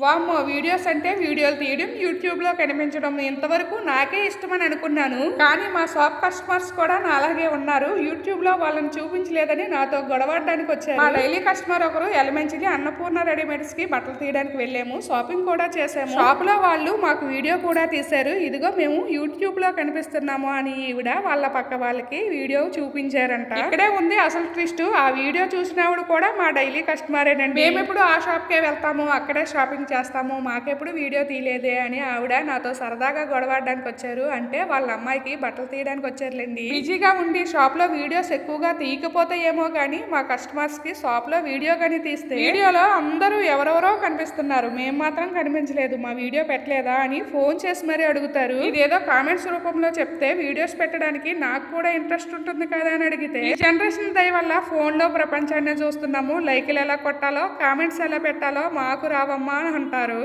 వామ్మో వీడియోస్ అంటే వీడియోలు తీయడం యూట్యూబ్లో కనిపించడం ఇంతవరకు నాకే ఇష్టమని అనుకున్నాను. కానీ మా షాప్ కస్టమర్స్ కూడా నా అలాగే ఉన్నారు. యూట్యూబ్లో వాళ్ళని చూపించలేదని నాతో గొడవడానికి వచ్చారు. మా డైలీ కస్టమర్ ఒకరు ఎలమెంచిలి అన్నపూర్ణ రెడీమేడ్స్కి బట్టలు తీయడానికి వెళ్ళాము. షాపింగ్ కూడా చేసాము. షాప్లో వాళ్ళు మాకు వీడియో కూడా తీశారు. ఇదిగో మేము యూట్యూబ్లో కనిపిస్తున్నాము అని ఈవిడ వాళ్ళ పక్క వాళ్ళకి వీడియో చూపించారంట. ఇక్కడే ఉంది అసలు ట్విస్ట్. ఆ వీడియో చూసినప్పుడు కూడా మా డైలీ కస్టమరేనండి. మేము ఇప్పుడు ఆ షాప్కే వెళ్తాము. అక్కడే షాపింగ్ చేస్తాము మాకెప్పుడు వీడియో తీయలేదే అని ఆవిడ నాతో సరదాగా గొడవడానికి వచ్చారు. అంటే వాళ్ళ అమ్మాయికి బట్టలు తీయడానికి వచ్చారులేండి. బిజీగా ఉండి షాప్లో వీడియోస్ ఎక్కువగా తీయకపోతే ఏమో కానీ మా కస్టమర్స్కి షాప్లో వీడియో కానీ తీస్తే వీడియోలో అందరూ ఎవరెవరో కనిపిస్తున్నారు. మేము మాత్రం కనిపించలేదు. మా వీడియో పెట్టలేదా అని ఫోన్ చేసి మరీ అడుగుతారు. ఇదేదో కామెంట్స్ రూపంలో చెప్తే వీడియోస్ పెట్టడానికి నాకు కూడా ఇంట్రెస్ట్ ఉంటుంది కదా అని అడిగితే జనరేషన్ దయ వల్ల ఫోన్లో ప్రపంచాన్ని చూస్తున్నాము. లైకులు ఎలా కొట్టాలో కామెంట్స్ ఎలా పెట్టాలో మాకు రావమ్మా అని అంటారు